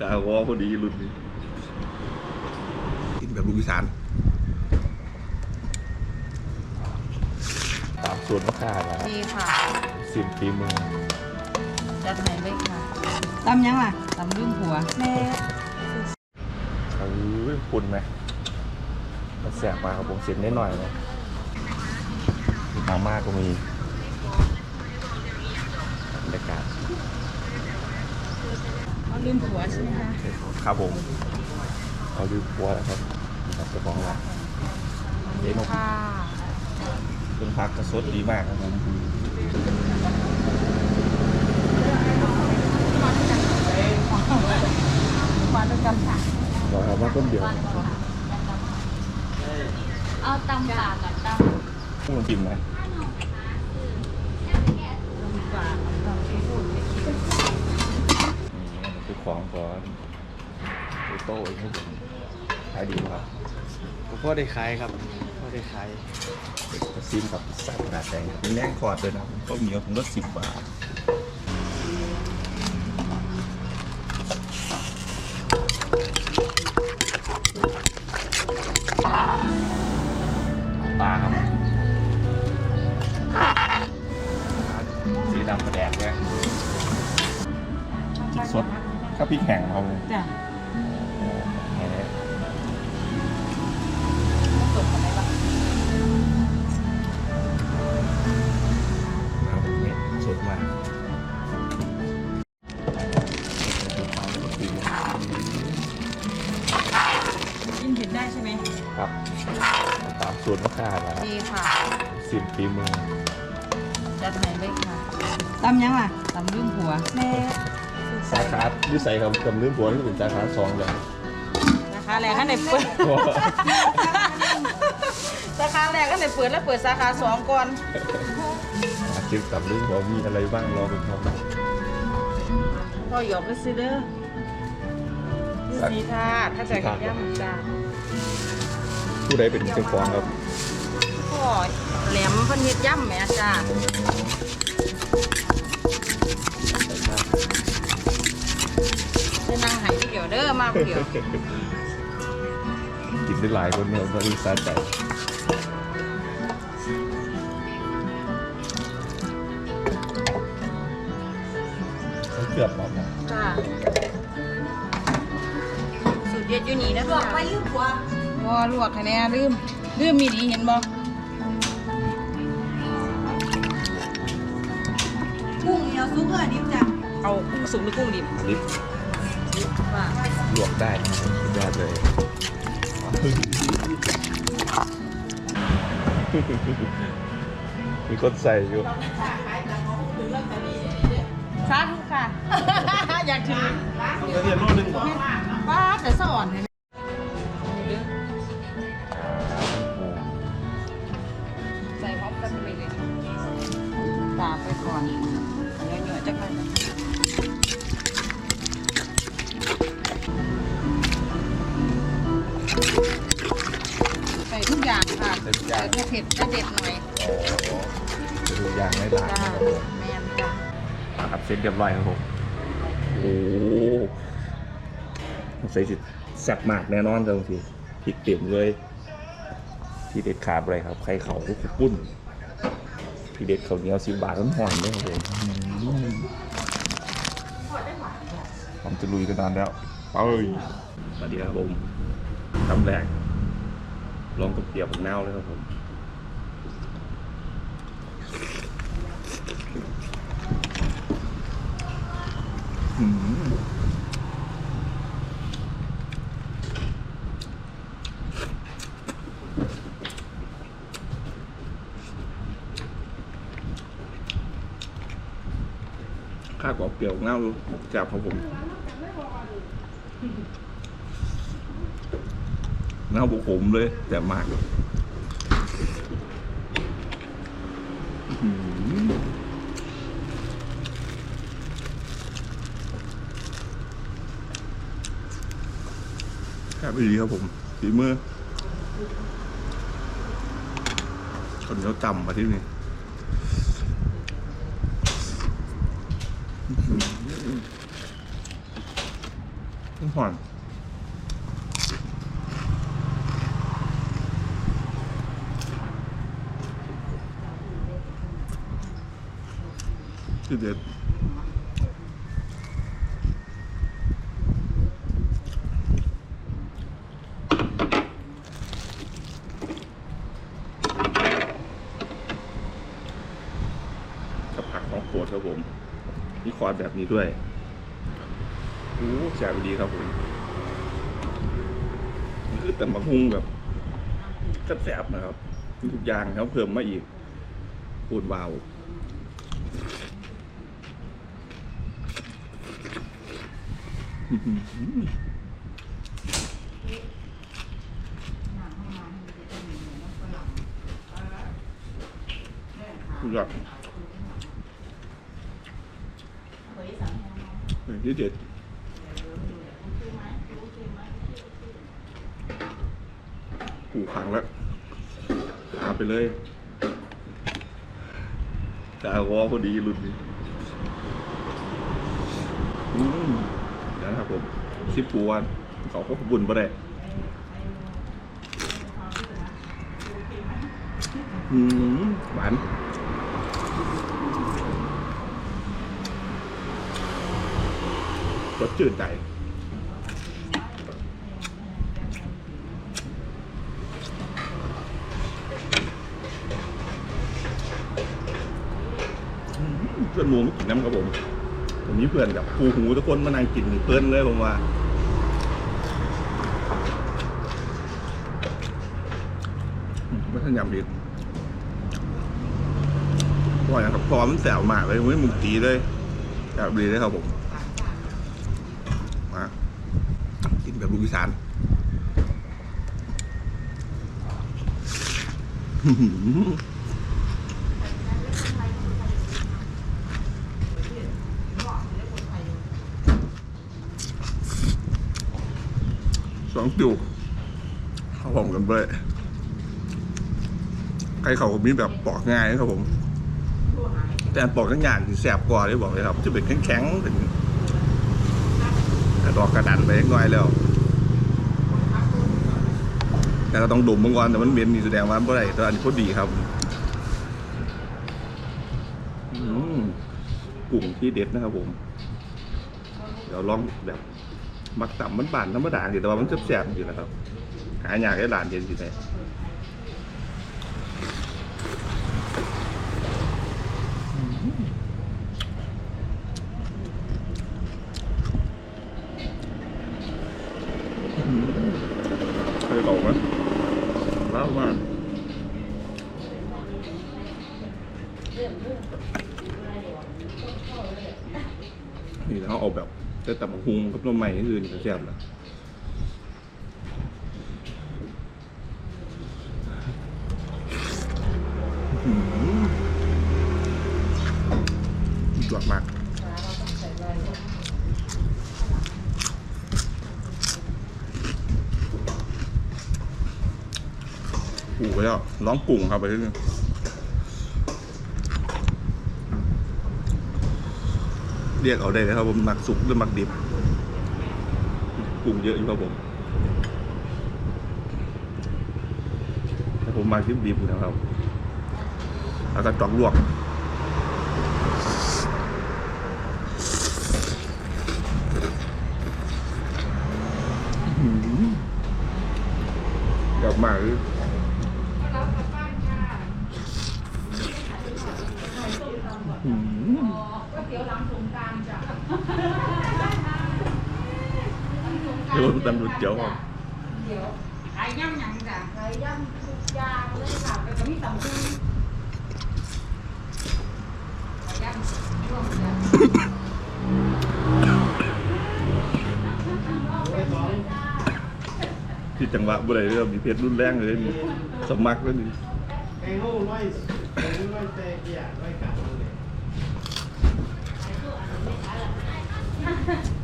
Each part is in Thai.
จาวอพอดีรุ่นนี้กินแบบลูกอีสานตามส่วนมะขามนะดีค่ะสิมปีมือจัดให้เลยค่ะตำยังล่ะตำลืมหัวแม่เอ้ยคุณไหมมันแสบมากครับผมเสียนิดหน่อยนะมาม่าก็มีบรรยากาศ เอา ลืมหัวใช่ไหมคะครับผมเอาดูบัวนะครับครับเจ้าของร้านเจ๊นกค่ะเครื่องพักกระสดดีมากครับผมมาด้วยกันค่ะเราทำมาต้นเดียวเอาตำป่ากับตต้องลองกินไหมำป่าตำที่พูดไม่คิด นี่คือ ของก่อนโต้เองครับผมขายดีครับพ่อได้ขายครับพ่อได้ขายกระซิมกับสับกระดาษแดงเป็นแรงคอร์ดเลยนะก็มีเอาถุงละสิบบาทปลาครับสีดำกระแดกเลยพริกสด ข้าวพริกแห้งเราจ้ะแหมสดอะไรบ้างมาแบบนี้สดมากกินเผ็ดได้ใช่ไหมครับ ตามสูตรมะขามนะดีค่ะสิบปีมือจัดให้เลยค่ะตำยังล่ะตำลืมหัวแม่สาขาอ ยู่ใส่ครับกำลืมหัวนี่เป็นสาขาสองเลยราคาแรกข้างในเปิดสาขาแรกข้างในเปิดแล้วเปิดสาขาสองก่อนอาชีพกำลืมหัวมีอะไรบ้างรอเป็นครับพ่อหยอกไปซื้อเด้อที่สีทาดถ้าจะกินย่ำจ้าผู้ใดเป็นเจ้าของครับพ่อแหลมเพิ่นเฮ็ดย่ำแหม่จ้า นั่งหายเดียวเด้อมาผู้เดียวกินได้หลายคนเนี่ยบริษัทใจเกือบหมดนะจ้าสูตรเด็ดอยู่นี่นะลวกไปลืมหัวบ่ลวกให้แน่ลืมลืมมีดีเห็นบ่กุ้งเนียวซุปเกอร์ดิบจ้ะเอากุ้งสุกหรือกุ้งดิบลิฟว่า ลวกได้นะครับสุดยอดเลยมีคนใส่อยู่สาธุค่ะ อยากถือเรียนโลนึงก่อนป้าแต่สะอ่อนเลย เสร็จเรียบร้อยครับผมโอ้โหใส่สิแซ่บมากแน่นอนจังทีพริกเต็มเลยที่เด็ดขาดเลยครับไข่เขาลูกปุ้นที่เด็ดเขาเหนียวสิบบาทต้นหอนเลยครับผมผมจะลุยกันนานแล้วเอ้ยสวัสดีครับผมตำแรกลองกับเปียกผมเน่าเลยครับผม ข้าวกรอบเปรี้ยวเน่าจับครับผมเน่าบุกผมเลย แต่มากอื้อหือ ครับดีครับผมฝีมือคนเขาจำมาที่นี่ห่อนคือเด็ดกับผักของโปรด ครับผมมีคอร์ดแบบนี้ด้วยโอ้แซ่บดีครับผมคือแต่มะฮุงแบบแซ่บๆนะครับทุกอย่างครับเพิ่มมาอีกปูดวาสุดยอด เฮ้ยนี่เด็ดกูขังแล้วหาไปเลยกาวอพอดีรุ่นนี้อืมเดี๋ยวนะครับผมสิบปูวันเขาก็บุญปะได้อืมหวาน รสจืดใจเพื่อนหมูไม่กินน้ำครับผมผมนี้เพื่อนกับครูหูทุกคนมานั่งกินเพื่อนเลยผมว่าไม่ทันยำดีพออย่างกับพร้อมแสบมากเลยไม่มึงตีเลยแสบดีเลยครับผมมากินแบบ ลูกอีสานอื้อหือสองจุกเข้าผมกันไปไก่เขามีแบบปอกง่ายนะครับผม แต่ปอกทั้งอย่างที่แสบกว่าเลยบอกเลยครับ จะเป็นแข็งๆเป็นแต่ดอกกระดันไปเล็กน้อยแล้ว แต่ก็ต้องดมบางวันแต่มันเหม็นนี่แสดงว่าเมื่อไรแต่อันนี้พอดีครับกลุ่มที่เด็ดนะครับผม เดี๋ยวลองแบบมักต่ำมันบานธรรมดาสิแต่ว่ามันแสบๆอยู่นะครับ หาอยากให้หลานเย็นสิได้เคยบอกไหม เล่ามากนี่เขาเอาแบบจะตับกหุงกับต้นไม้ที่อื่นก็แซ่บแล้ว จวดมากปู ไปแล้วร้องกุ้งครับไปที่นี่เรียกเอาได้เลยครับผมหมักสุกหรือหมักดิบกุ้งเยอะอยู่ครับผมแต่ผมมาที่ดิบนะครับแล้วก็จอกลวกกลับมาคือมเดี๋ยว ตำรวจเจียวอะขายย่ำหยังจ้ะขายย่ำทุกอย่างเลยค่ะแล้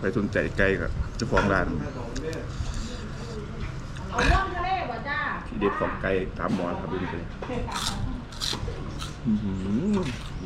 ไปสนใจไกลกับเจ้าของร้านเอาร่วมทะเลบ่จ้าที่เด็ดของไก่ตามหมอนครับดูดิเลยอือื้อหือ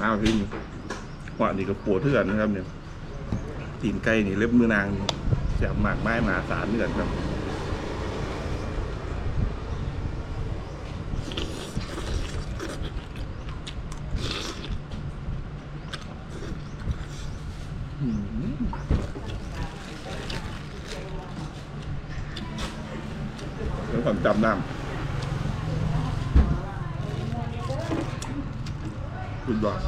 น้าพี่ว่านี่ก็ปวดเถื่อนนะครับเนี่ยตีนไก่นี่เล็บมือนางนี่แสบมากไม้มหาสารเหมือนกันครับ แล้วผมจำน้ำคุณบอก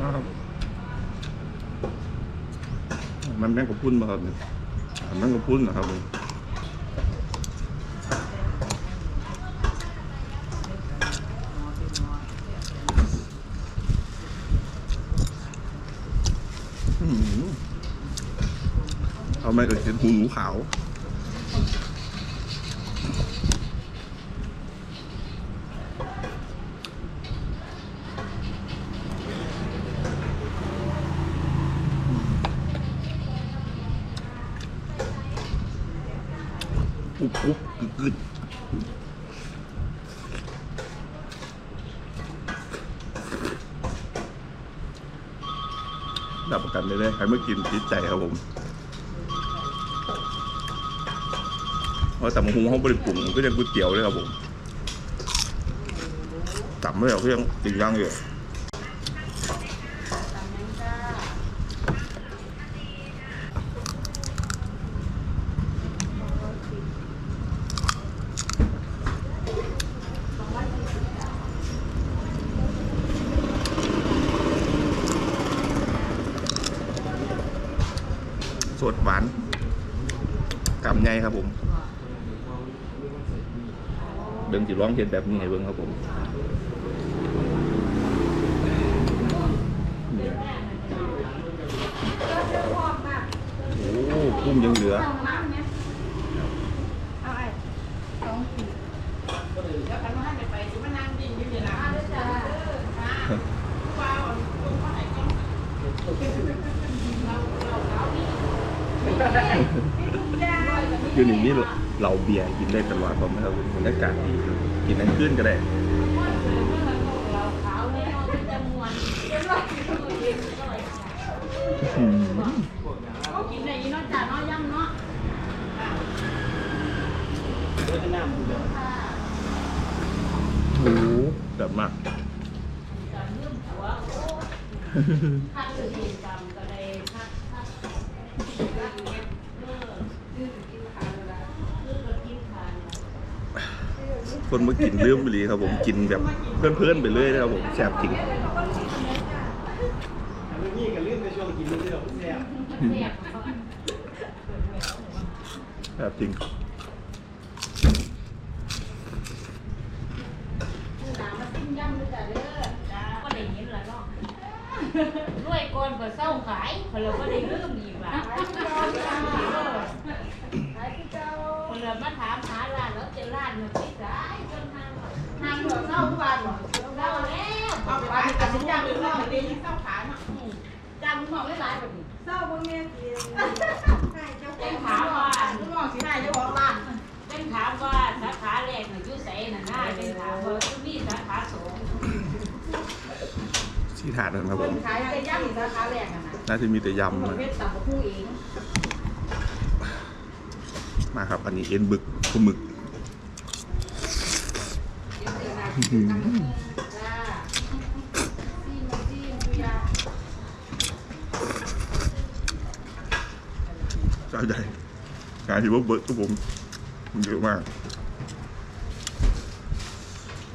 นะครับมันแม่งกับพุ่นมาครับเนี่ยมันแม่งกับพุ่นนะครับผมอื้อหือเอาไม่เอ่ยเป็น หูหนูขาวอุบอุบกึกกึกรับประกันได้เลยใครเมื่อกินติดใจครับผม เพราะแต่มาหุงเขาบริปรุงก็ยังก๋วยเตี๋ยวเลยครับผมจับไม่ได้เขายังติดย่างอยู่สดหวานกำไงครับผมเดิมจิร้ องเทียนแบบนี้ให้เบิ้งครับผมโอ้กุ้งยังเหลือคือหนึ่งนี่ เราเบียร์กินได้ตลอดผมนะครับบรรยากาศดีครับกินนั้นขึ้นก็ได้อืมกินได้ยินเนาะจ้าเนาะย่ำเนาะโอ้โหแบบมาก ข้าคือกินกรรมก็ได้ข้าข้าคือก็กินทาน คนมากินเรื่องไปเลยครับผมกินแบบเพื่อนๆไปเรื่อยนะครับผมแซ่บจริงแล้วนี่ก็ลื่นในช่วงกินเรื่องแซ่บแซ่บจริงน้ำมาติ้มย่ำด้วยจ้าเด้อจ้าก็ได้ยินแล้วเนาะรวยก่อนก็เศร้าขายเพนเราก็ได้ลืมอีกว่าคนเรามาถามหาร้านแล้วจอร้านมันที่สายจนทางทาง เราเศร้าทุกวันเศร้าแล้วเอาไปอันนี้ย่างเศร้าดีเศร้าขายเนาะจ้างมึงบอกไม่หลายแบบนี้เศร้าบ่แม่กินให้เจ้าขเต้อนงถามว่าลูกน้องสิได้จะบอกร้านเต้นถามว่าสาขาแรกน่ะอยู่ไสน่ะนะเต้นถามว่ามีสาขาสองที่ถาดนะครับผมขายไก่ย่างสาขาแรกน่ะนะน่าจะมีแต่ยำปนะระเภทตับกับผู้เองมาครับ อันนี้เอ็นบึกปลาหมึกอื้อหือ จ้าซีมซีมดูยา สาใจงานที่ว่าเบิร์ดครับผมมันเยอะมาก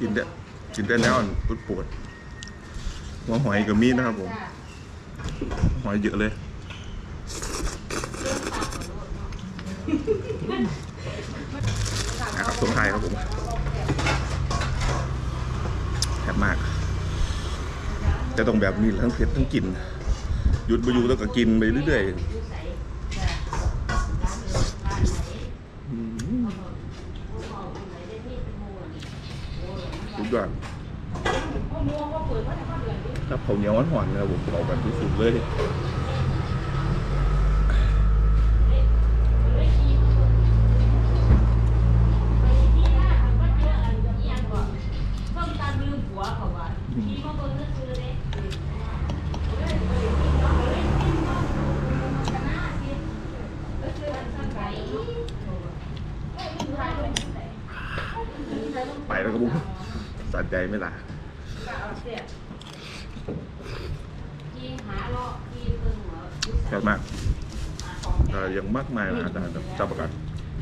กินได้กินได้แล้วปวดปวดหัวหอยกับมีดนะครับผมหอยเยอะเลยนะครับตรงไทยครับผม ซ่บมาก แต่ต้องแบบนี้ทั้งเผ็ดทั้งกลิ่นหยุดไปอยู่แล้วก็กินไปเรื่อยๆทุกอย่างครับเขาเหนียวหวานๆนะผมบอกแบบที่สุดเลย ครับผม สะใจไหม่ล่ะก็เอาเสียที่หาเลาะที่เพิ่งหัวแซ่บมากก็ยังมากมายนะอาจารย์จับประกัน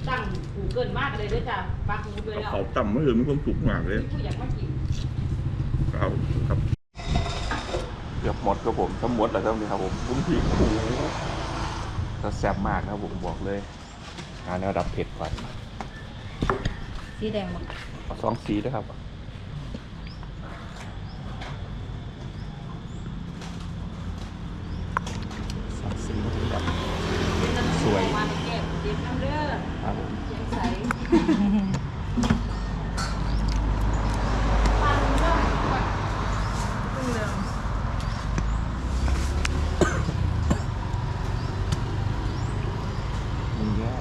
ตั้งกูเกินมากเลยด้วยจ้ะปักหมูไปแล้วเขาต่ำไม่ถึงมีความสุขมากเลยผู้อยากมากินเอาครับเกือบหมดครับผมทั้งหมดแล้วครับนี่ครับผมพุ่งผีโอ้โหก็แซ่บมากนะครับผมบอกเลยงานระดับเผ็ดก่อนสีแดงมั้งเอาสองสีด้วยครับสองสีแบบ สวย มาในแก้วเด็กน้ำเด้อ ครับผม เสียงใสฟังเด้อ เหลือง มันแย่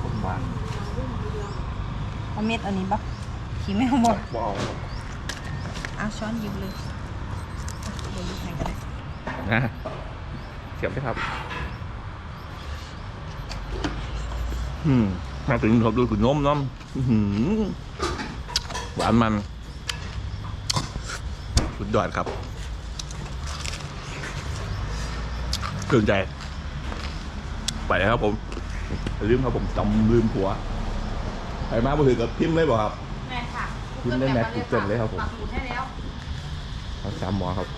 ผมวาง เอาเม็ดเอานี้ปะขี้ไม่เอาหมดว้าวเอาช้อนหยิบเลยเดี๋ยวหยิบให้ก็ได้นะเสียบไหมครับ อืมมาถึงครับดูขุนนมน้ำอื้อหือหวานมัน สุดยอดครับเกินใจ ไปแล้วครับผมอย่าลืมครับผมจำลืมผัว ไปมาบ่ถือกับพิมพ์เลยบ่ครับ แม่ค่ะพิมพ์ได้แม็กซ์ Google เลยครับผม ปักหมุดให้แล้วเขาจำหมอครับอ่า